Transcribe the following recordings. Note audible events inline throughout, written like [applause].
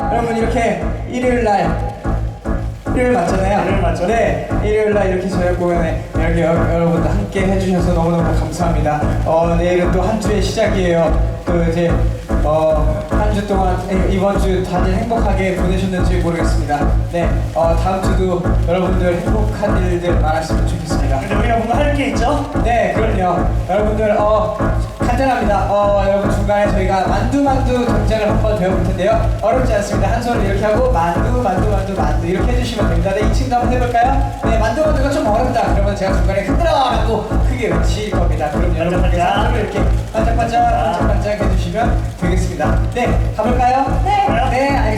어, 여러분 이렇게 일요일 날 일요일 맞잖아요. 일요일 맞죠? 네, 일요일 날 이렇게 저희 공연에 이렇게 여, 여러분들 함께 해주셔서 너무너무 감사합니다. 어, 내일은 또 한 주의 시작이에요. 또 이제 어, 한 주 동안 이- 이번 주 다들 행복하게 보내셨는지 모르겠습니다. 네, 어, 다음 주도 여러분들 행복한 일들 많았으면 좋겠습니다. 근데 우리가 뭔가 할 게 있죠? 네, 그럼요. 여러분들 어 간단합니다. 어 여러분 중간에 저희가 만두 만두 동작을 한번 배워볼 텐데요. 어렵지 않습니다. 한 손을 이렇게 하고 만두 만두 만두 만두 이렇게 해주시면 됩니다. 네, 2층도 한번 해볼까요? 네, 만두 만두가 좀 어렵다. 그러면 제가 중간에 흔들어라고 크게 외칠 겁니다. 그럼 여러분께서 이렇게 반짝반짝 반짝반짝 해주시면 되겠습니다. 네, 가볼까요? 네, 네, 알겠습니다.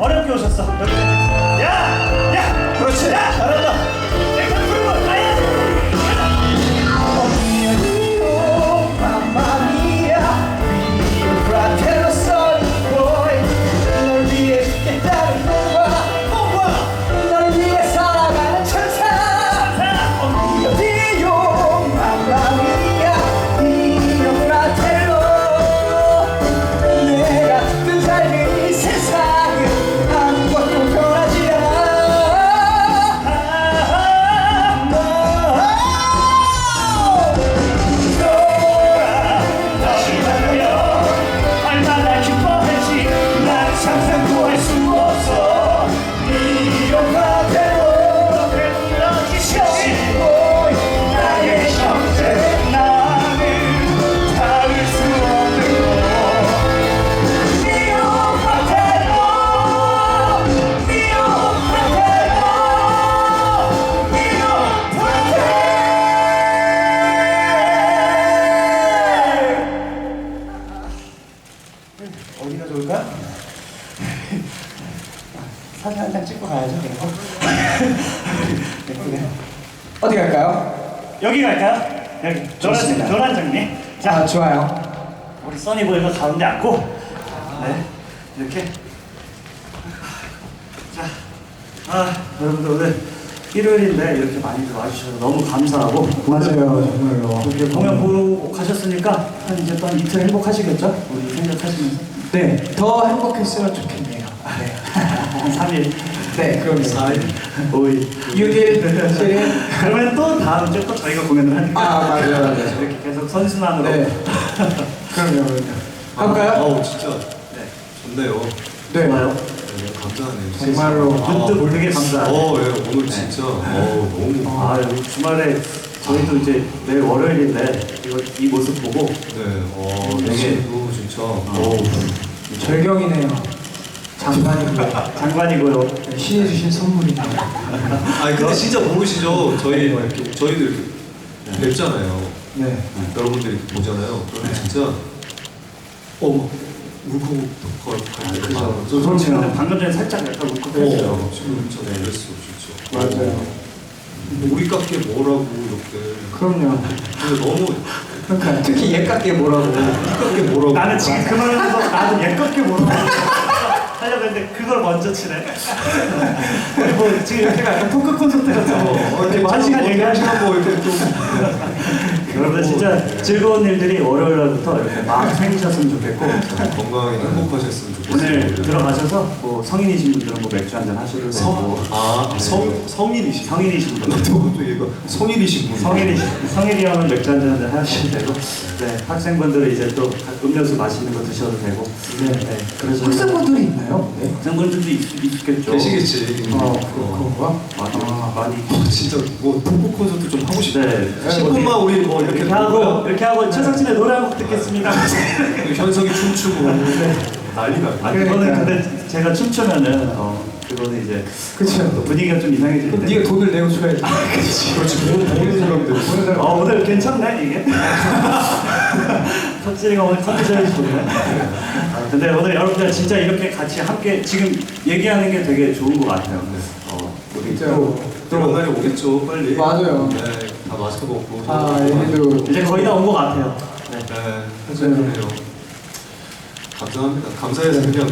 어렵게 오셨어. 어디가 좋을까? [laughs] 사진 한 장 찍고 가야죠. 그럼. 예쁘네. [laughs] 어디 갈까요? 여기 갈까요? 여기 노란 좋습니다. 노란 장미. 자, 아 좋아요 우리 써니보이가 가운데 앉고, 네 이렇게. 자, 아 여러분들 오늘 일요일인데 이렇게 많이들 와주셔서 너무 감사하고 정말로 이렇게 공연 보고 가셨으니까 한 이제 또 한 이틀 행복하시겠죠? 우리 생각하시면서 네, 더 행복했으면 좋겠네요. 네, [laughs] 한 3일, 네 그럼요. 4일, 5일 6일, 7일. 그러면 또 다음 주에 또 저희가 공연을 하니까 아 맞아요, 맞아요. 이렇게 계속 선순환으로 네, [laughs] 그럼요, 그럼요. 할까요? 아우 진짜 좋네요. 네, 좋아요. 네, 감사하네요. 정말로. 문득 모르게 감사하네. 어, 예, 오늘 진짜 어, 너무 아 여기 주말에 저희도 이제 내일 월요일인데 이거 이 모습 보고 네, 어, 되게- 되게 진짜 어, 절경이네요. 장관이고요. 장관이고요. 신이 주신 선물이네요. 아니 근데 진짜 모르시죠? 저희 저희도 이렇게 뵙잖아요. 네, 여러분들이 이렇게 보잖아요. 그러면 진짜 어, 울컥울컥 그죠. 저 그럼 지금 지금 방금 전에 살짝 약간 울컥했어요. 어, 지금 진짜 그랬어 진짜. 맞아요. 우리 깎게 뭐라고 이렇게. 그럼요. 근데 너무 그러니까 특히 얘 깎게 뭐라고. 우리 깎게 뭐라고. 나는 지금 그 말하면서 나도 예껍게 모르고 하려고 했는데 그걸 먼저 치네. 뭐 지금 이렇게 약간 토크 콘서트 같은 거. 어, 이렇게 한 시간 얘기하시고 뭐 이렇게 좀 여러분들 진짜 즐거운 일들이 월요일 날부터 이렇게 막 생기셨으면 좋겠고 건강하게 행복하셨으면 좋겠습니다. 오늘 들어가셔서 뭐 성인이신 분들은 뭐 맥주 한잔 하셔도 되고 성, 아, 성, 성인이신 성인이신 분들 또 얘가 성인이신 분. 성인이 성인이라면 맥주 한잔 한잔 하셔도 되고 네 학생분들은 이제 또 음료수 맛있는 거 드셔도 되고 네, 네. 그래서 학생분들이 있나요? 네. 학생분들도 있, 있겠죠 계시겠지. 어, 그- 그런가? 많이 많이 어, 진짜 뭐 북부 콘서트 좀 하고 싶다. 네. 10분만 우리 뭐 이렇게 이렇게 하고 이렇게 하고 최석진의 노래 한 곡 듣겠습니다. [laughs] 현석이 춤추고 난리가. 아 그거는 근데 제가 춤추면은 어 그거는 이제 그쵸. 또 분위기가 좀 이상해질 그럼 때. 네가 돈을 내고 줘야지. 그렇지 보는 보는 사람들. 보는 사람. 어 오늘 괜찮네 이게. [laughs] 석진이가 오늘 컨디션이 좋네. 아, 근데 오늘 여러분들 진짜 이렇게 같이 함께 지금 얘기하는 게 되게 좋은 것 같아요. 어 우리 진짜. 또 그런 날이 오겠죠 빨리. 맞아요. 네, 다 마스크 벗고. 아, 얘네도 이제 거의 다 온 것 같아요. 네. 네, 사실 그래요. 감사합니다. 감사해서 그냥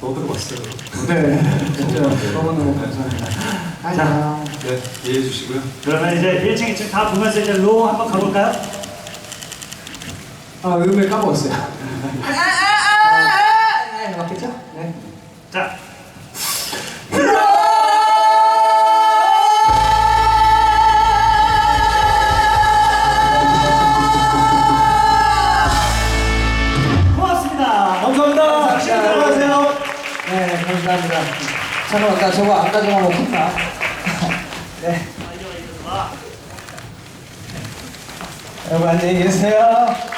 떠들어 봤어요. 네, 진짜 너무너무 감사합니다. 자. 네, 이해해 주시고요. 그러면 이제 1층, 2층 다 보면서 이제 로 한번 가볼까요? 아, 음을 까먹었어요. 감사합니다. 잠깐만, 나 저거 안 가져가면 혼나. 네. 여러분 안녕히 계세요.